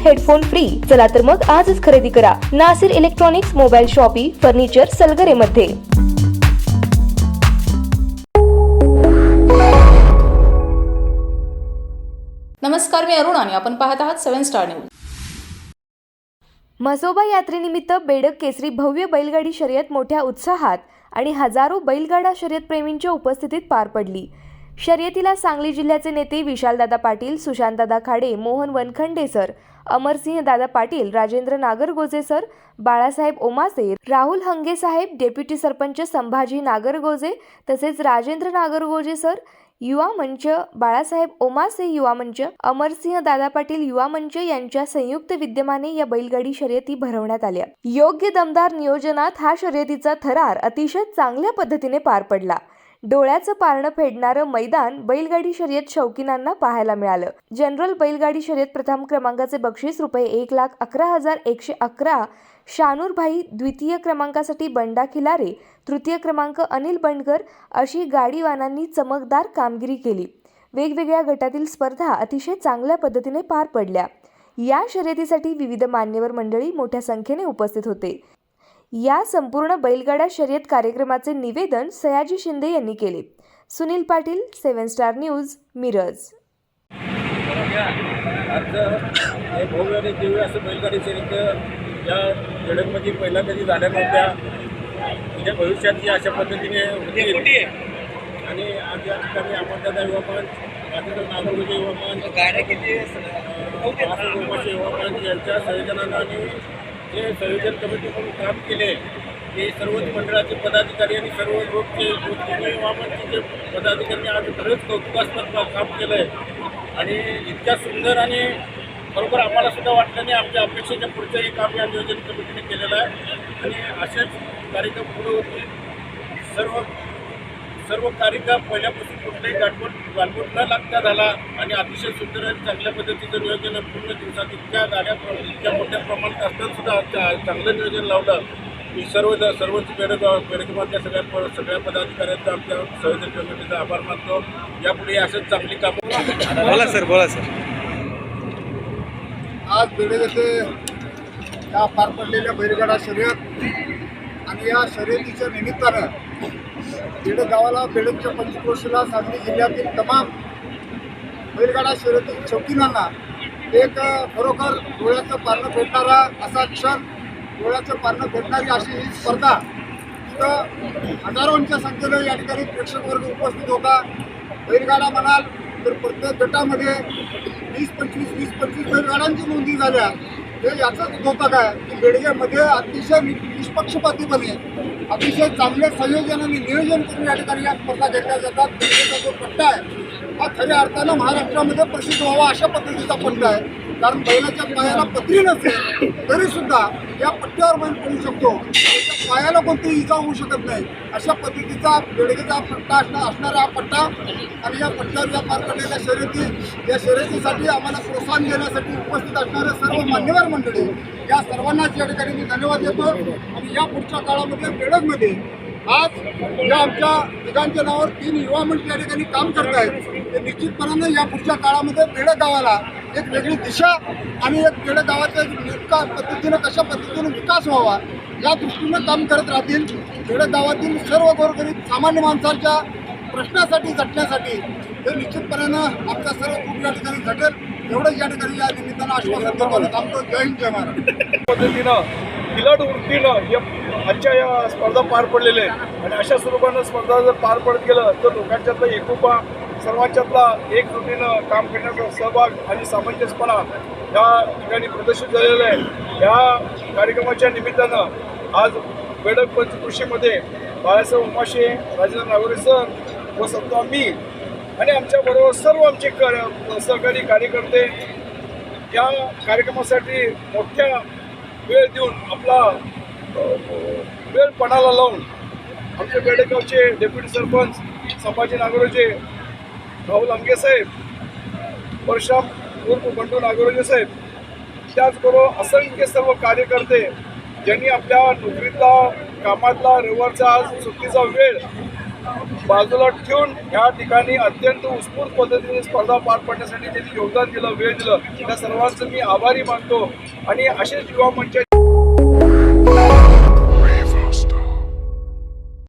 Headphone free. चला तर मग आजच खरेदी करा. Nasir Electronics Mobile Shoppy Furniture Salgare मध्ये नमस्कार मी अरुण आणि आपण पाहत आहात सेव्हन स्टार न्यूज. म्हसोबा यात्रेनिमित्त बेडक केसरी भव्य बैलगाडी शर्यत मोठ्या उत्साहात आणि हजारो बैलगाडा शर्यत प्रेमींच्या उपस्थितीत पार पडली. शर्यतीला सांगली जिल्ह्याचे नेते Vishaldada Patil Sushantdada Khade Mohan Vankhande sir Amarsinh dada Patil Rajendra Nagargoje sir Balasaheb Omase Rahul Hange saheb deputy sarpanch Sambhaji Nagargoje तसेच राजेंद्र नागरगोजे सर युवा मंच बाळासाहेब ओमासे युवा मंच अमरसिंह दादा पाटील युवा मंच यांच्या संयुक्त विद्यमाने या बैलगाडी शर्यती भरवण्यात आल्या. योग्य दमदार नियोजनात हा शर्यतीचा थरार अतिशय चांगल्या पद्धतीने पार पडला. डोळ्याचं पारणं फेडणारं मैदान बैलगाडी शर्यत शौकीनांना पाहायला मिळालं. जनरल बैलगाडी शर्यत प्रथम क्रमांकाचे बक्षीस रुपये एक लाख अकरा हजार एकशे अकरा शानूरभाई द्वितीय क्रमांकासाठी बंडा खिलारे तृतीय क्रमांक अनिल बंडकर अशी गाडीवानांनी चमकदार कामगिरी केली. वेगवेगळ्या गटातील स्पर्धा अतिशय चांगल्या पद्धतीने पार पडल्या. या शर्यतीसाठी विविध मान्यवर मंडळी मोठ्या संख्येने उपस्थित होते. या संपूर्ण बैलगाडा शर्यत कार्यक्रमाचे निवेदन सयाजी शिंदे यांनी केले. Sunil Patil Seven Star News Miraj. आज हे भव्य आणि दिव्य असं बैलगाडी शर्यत या जडकमध्ये पहिला कधी झाल्या नव्हत्या. म्हणजे भविष्यात ही अशा पद्धतीने होती. आणि आज या ठिकाणी अमरदादा युवा मंच राजेंद्र नागरगोजे युवा मंच महाराष्ट्र गोमाशे युवा मंच यांच्या संयोजनानं आणि जे संयोजन कमिटी म्हणून काम केले. ते सर्वच मंडळाचे पदाधिकारी आणि सर्व ग्रुपचे ग्रुपचे जे पदाधिकारी आज खरंच कौतुकास्पद काम केलं आहे आणि इतक्या सुंदर आणि बरोबर आम्हाला सुद्धा वाटलं नाही आमच्या अपेक्षेच्या पुढचंही काम या नियोजन कमिटीने केलेलं आहे. आणि असेच कार्यक्रम पुढे होतील. सर्व सर्व कार्यक्रम पहिल्यापासून कुठलाही गाठवट गाठवट न लागता झाला आणि अतिशय सुंदर आणि चांगल्या पद्धतीचं नियोजन पूर्ण दिवसात इतक्या गाड्या इतक्या मोठ्या प्रमाणात असताना सुद्धा चा- चांगलं नियोजन लावलं. मी सर्व सर्वच बेडगाव बेडगावातल्या सगळ्या प- सगळ्या पदाधिकाऱ्यांचा आमच्या संयोजन कमिटीचा आभार मानतो. यापुढे असंच चांगली कामं बोला सर बोला सर. आज बेडे येथे या पार पडलेल्या बैलगाडा शर्यत आणि या शर्यतीच्या निमित्तानं बेडे गावाला बेडकच्या पंचक्रोशीला सांगली जिल्ह्यातील तमाम बैलगाडा शर्यती शौकीनांना एक खरोखर डोळ्याचं पारणं भेटणारा असा क्षण डोळ्याचं पारणं भेटणारी अशी ही स्पर्धा. तिथं हजारोंच्या संख्येनं या ठिकाणी प्रेक्षक वर्ग उपस्थित होता. बैलगाडा म्हणाल तर प्रत्येक गटामध्ये वीस पंचवीस वीस पंचवीस बैलगाड्यांची नोंदी झाल्या. हे याचाच होतं काय? की बेडग्यामध्ये अतिशय नि- निष्पक्षपातीपणे अतिशय चांगल्या संयोजनाने नियोजन करून या ठिकाणी या स्पर्धा घेतल्या जातात. जो पट्टा आहे हा खऱ्या अर्थानं महाराष्ट्रामध्ये प्रसिद्ध व्हावा अशा पद्धतीचा पट्टा आहे. कारण बैलाच्या पायाला पत्री नसेल तरी सुद्धा या पट्ट्यावर बैल पडू शकतो. त्याच्या पायाला कोणती इजा होऊ शकत नाही. अशा पद्धतीचा बेडगेचा पट्टा असणार असणारा हा पट्टा आणि या पट्ट्यावर या पार पडलेल्या शर्यती या शर्यतीसाठी आम्हाला प्रोत्साहन देण्यासाठी उपस्थित असणाऱ्या सर्व मान्यवर मंडळी या सर्वांनाच या ठिकाणी मी धन्यवाद देतो. आणि या पुढच्या काळामध्ये बेडगमध्ये आज या आमच्या तिघांच्या नावावर तीन युवा मंडळ या ठिकाणी काम करत आहेत हे निश्चितपणानं या पुढच्या काळामध्ये बेडक गावाला एक वेगळी दिशा आणि एक बेडक गावाचा नेमका पद्धतीनं कशा पद्धतीनं विकास व्हावा या दृष्टीनं काम करत राहतील. बेडक गावातील सर्व गोरगरीब सामान्य माणसांच्या प्रश्नासाठी झटण्यासाठी हे निश्चितपणानं आमचा सर्व खूप या ठिकाणी झटेल एवढंच या ठिकाणी या निमित्तानं आश्वासन देतो आमचं जय हिंद जय पद्धतीनं बिलट वृत्तीनं या आजच्या या स्पर्धा पार पडलेल्या आहेत. आणि अशा स्वरूपानं स्पर्धा जर पार पडत गेलं तर लोकांच्यातला एकोपा सर्वांच्यातला एकजुटीनं काम करण्याचा सहभाग आणि सामंजस्यपणा या ठिकाणी प्रदर्शित झालेला आहे. या कार्यक्रमाच्या निमित्तानं आज बेडक पंचकृषीमध्ये बाळासाहेब उमाशे राजेंद्र नागोरे सर व सत्ता मी आणि आमच्याबरोबर सर्व आमचे कर सहकारी कार्यकर्ते या कार्यक्रमासाठी मोठ्या वेळ देऊन आपला वेळ पणाला लावून आमचे बेडेगावचे डेप्युटी सरपंच संभाजी नागोरेचे राहुल आमगे साहेब परशाम उर्फ बंडू नागरोजे साहेब त्याचबरोबर असंख्य सर्व कार्यकर्ते ज्यांनी आपल्या नोकरीतला कामातला रविवारचा आज सुट्टीचा वेळ बाजूला ठेवून ह्या ठिकाणी अत्यंत उत्स्फूर्त पद्धतीने स्पर्धा पार पाडण्यासाठी त्यांनी योगदान दिलं वेळ दिलं. त्या सर्वांचं मी आभारी मानतो आणि असेच युवा मंच